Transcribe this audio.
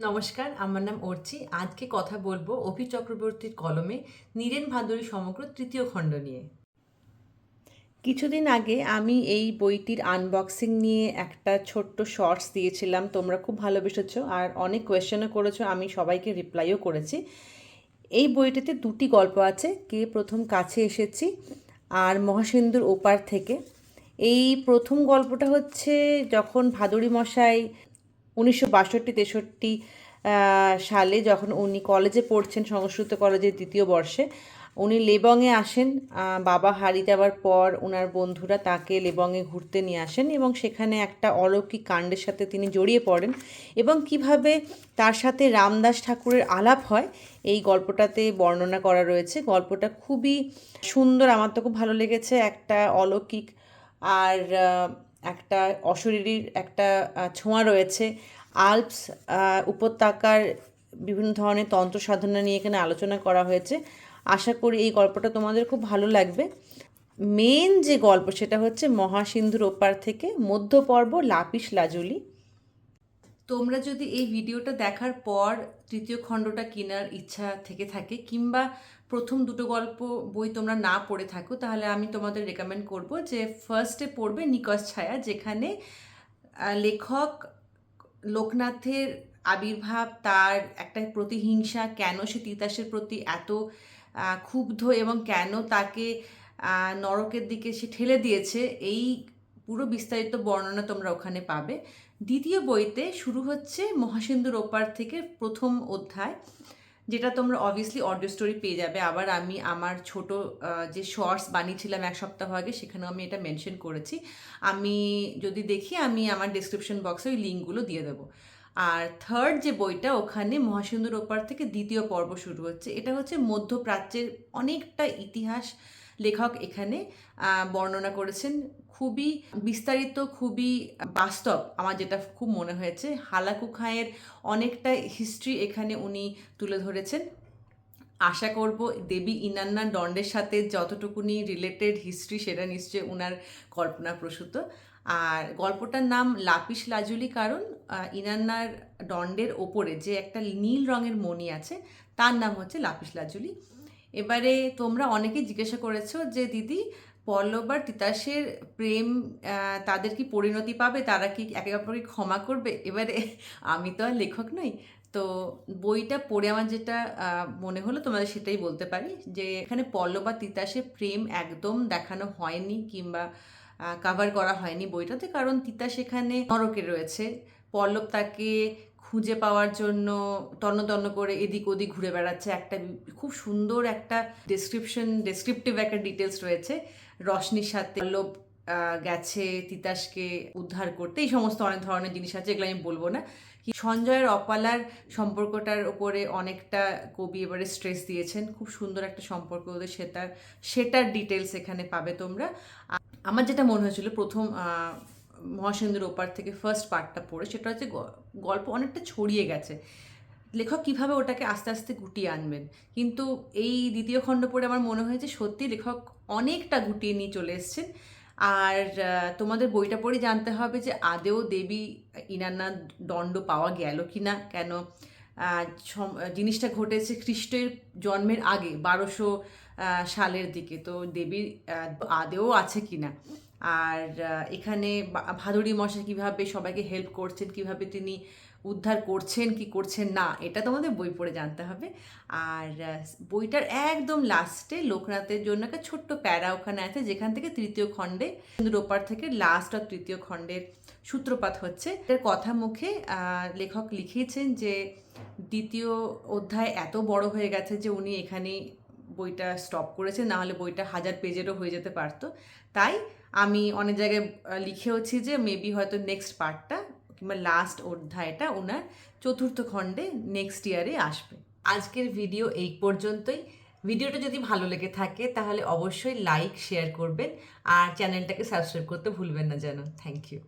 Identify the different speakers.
Speaker 1: নমস্কার, আমার নাম অর্চি। আজকে কথা বলব অভি চক্রবর্তীর কলমে নীরেন ভাদুরী সমগ্র তৃতীয় খণ্ড নিয়ে। কিছুদিন আগে আমি এই বইটির আনবক্সিং নিয়ে একটা ছোট্ট শর্টস দিয়েছিলাম। তোমরা খুব ভালোবেসেছো আর অনেক কোয়েশ্চেনও করেছ, আমি সবাইকে রিপ্লাইও করেছি। এই বইটিতে দুটি গল্প আছে, কে প্রথম কাছে এসেছি আর মহাসিন্ধুর ওপার থেকে। এই প্রথম গল্পটা হচ্ছে যখন ভাদুরী মশাই উনিশশো বাষট্টি, তেষট্টি সালে যখন উনি কলেজে পড়ছেন সংস্কৃত কলেজের দ্বিতীয় বর্ষে, উনি লেবংয়ে আসেন। বাবা হারিয়ে যাওয়ার পর ওনার বন্ধুরা তাকে লেবংয়ে ঘুরতে নিয়ে আসেন এবং সেখানে একটা অলৌকিক কাণ্ডের সাথে তিনি জড়িয়ে পড়েন এবং কীভাবে তার সাথে রামদাস ঠাকুরের আলাপ হয়, এই গল্পটাতে বর্ণনা করা রয়েছে। গল্পটা খুবই সুন্দর, আমার তো খুব ভালো লেগেছে। একটা অলৌকিক আর একটা অশরীরীর একটা ছোঁয়া রয়েছে। আলপস উপত্যকার বিভিন্ন ধরনের তন্ত্র সাধনা নিয়ে এখানে আলোচনা করা হয়েছে। আশা করি এই গল্পটা তোমাদের খুব ভালো লাগবে। মেন যে গল্প সেটা হচ্ছে মহাসিন্ধুর ওপার থেকে মধ্যপর্ব লাপিস লাজুলি। তোমরা যদি এই ভিডিওটা দেখার পর তৃতীয় খণ্ডটা কেনার ইচ্ছা থেকে থাকে কিংবা প্রথম দুটো গল্প বই তোমরা না পড়ে থাকো, তাহলে আমি তোমাদের রেকমেন্ড করব যে ফার্স্টে পড়বে নিকশ ছায়া, যেখানে লেখক লোকনাথের আবির্ভাব, তার একটা প্রতিহিংসা, কেন সে তিতাসের প্রতি এত ক্ষুব্ধ এবং কেন তাকে নরকের দিকে সে ঠেলে দিয়েছে, এই পুরো বিস্তারিত বর্ণনা তোমরা ওখানে পাবে। দ্বিতীয় বইতে শুরু হচ্ছে মহাসিন্ধুর ওপার থেকে প্রথম অধ্যায়, যেটা তোমরা অবভিয়াসলি অডিও স্টোরি পেয়ে যাবে। আবার আমি আমার ছোট যে শর্টস বানিয়েছিলাম এক সপ্তাহ আগে, সেখানেও আমি এটা মেনশন করেছি। আমি যদি দেখি, আমি আমার ডিসক্রিপশন বক্সে ওই লিঙ্কগুলো দিয়ে দেবো। আর থার্ড যে বইটা, ওখানে মহাসিন্ধুর ওপার থেকে দ্বিতীয় পর্ব শুরু হচ্ছে। এটা হচ্ছে মধ্যপ্রাচ্যের অনেকটা ইতিহাস লেখক এখানে বর্ণনা করেছেন। খুবই বিস্তারিত, খুবই বাস্তব আমার যেটা খুব মনে হয়েছে। হালাকু খাঁয়ের অনেকটা হিস্ট্রি এখানে উনি তুলে ধরেছেন। আশা করব দেবী ইনান্না দণ্ডের সাথে যতটুকুনি রিলেটেড হিস্ট্রি সেটা নিশ্চয়ই ওনার কল্পনাপ্রসূত আর গল্পটার নাম লাপিস লাজুলি কারণ ইনান্নার দণ্ডের ওপরে যে একটা নীল রঙের মণি আছে, তার নাম হচ্ছে লাপিস লাজুলি। এবারে তোমরা অনেকে জিজ্ঞাসা করেছ যে, দিদি, পল্লব আর তিতাসের প্রেম তাদের কি পরিণতি পাবে? তারা কি একে অপরকে ক্ষমা করবে? এবারে আমি তো আর লেখক নই। তো বইটা পড়ে আমার যেটা মনে হলো, তোমাদের সেটাই বলতে পারি যে, এখানে পল্লব আর তিতাসের প্রেম একদম দেখানো হয়নি কিংবা কাভার করা হয়নি বইটাতে, কারণ তিতা সেখানে নরকে রয়েছে। পল্লব তাকে খুঁজে পাওয়ার জন্য তন্ন তন্ন করে এদিক ওদিক ঘুরে বেড়াচ্ছে। একটা খুব সুন্দর একটা ডেসক্রিপশন ডেসক্রিপটিভ একটা ডিটেলস রয়েছে রশনির সাথে। পল্লব গেছে তিতাসকে উদ্ধার করতে এই সমস্ত অনেক ধরনের জিনিস আছে এগুলো আমি বলব না। কি সঞ্জয়ের অপালার সম্পর্কটার ওপরে অনেকটা কবি এবারে স্ট্রেস দিয়েছেন। খুব সুন্দর একটা সম্পর্ক ওদের সেটার সেটার ডিটেলস এখানে পাবে তোমরা। আমার যেটা মনে হয়েছিল প্রথম আহ, মহাসিন্ধুর ওপার থেকে ফার্স্ট পার্টটা পড়ে সেটা হচ্ছে গল্প অনেকটা ছড়িয়ে গেছে। লেখক কীভাবে ওটাকে আস্তে আস্তে গুটিয়ে আনবেন? কিন্তু এই দ্বিতীয় খণ্ড পড়ে আমার মনে হয়েছে সত্যি লেখক অনেকটা গুটিয়ে নিয়ে চলে এসেছেন। আর তোমাদের বইটা পড়ে জানতে হবে যে আদেও দেবী ইনান্না দণ্ড পাওয়া গেল কি না কেন জিনিসটা ঘটেছে খ্রিস্টের জন্মের আগে, বারোশো সালের দিকে। তো দেবীর আদেও আছে কি না আর এখানে ভাদুড়ি মশাই কীভাবে সবাইকে হেল্প করছেন, কীভাবে তিনি উদ্ধার করছেন, কি করছেন, না, এটা তোমাদের বই পড়ে জানতে হবে। আর বইটার একদম লাস্টে লোকনাথের জন্য একটা ছোট্ট প্যারা ওখানে আছে, যেখান থেকে তৃতীয় খণ্ডে ওপার থেকে লাস্ট আর তৃতীয় খণ্ডের সূত্রপাত হচ্ছে। এর কথা মুখে লেখক লিখিয়েছেন যে, দ্বিতীয় অধ্যায় এত বড় হয়ে গেছে যে উনি এখানে বইটা স্টপ করেছেন না হলে বইটা হাজার পেজেরও হয়ে যেতে পারতো। তাই আমি অনেক জায়গায় লিখেওছি যে মেবি হয়তো নেক্সট পার্টটা কিংবা লাস্ট অধ্যায়টা ওনার চতুর্থ খণ্ডে নেক্সট ইয়ারে আসবে। আজকের ভিডিও এই পর্যন্তই। ভিডিওটা যদি ভালো লেগে থাকে, তাহলে অবশ্যই লাইক শেয়ার করবেন। আর চ্যানেলটাকে সাবস্ক্রাইব করতে ভুলবেন না যেন। Thank you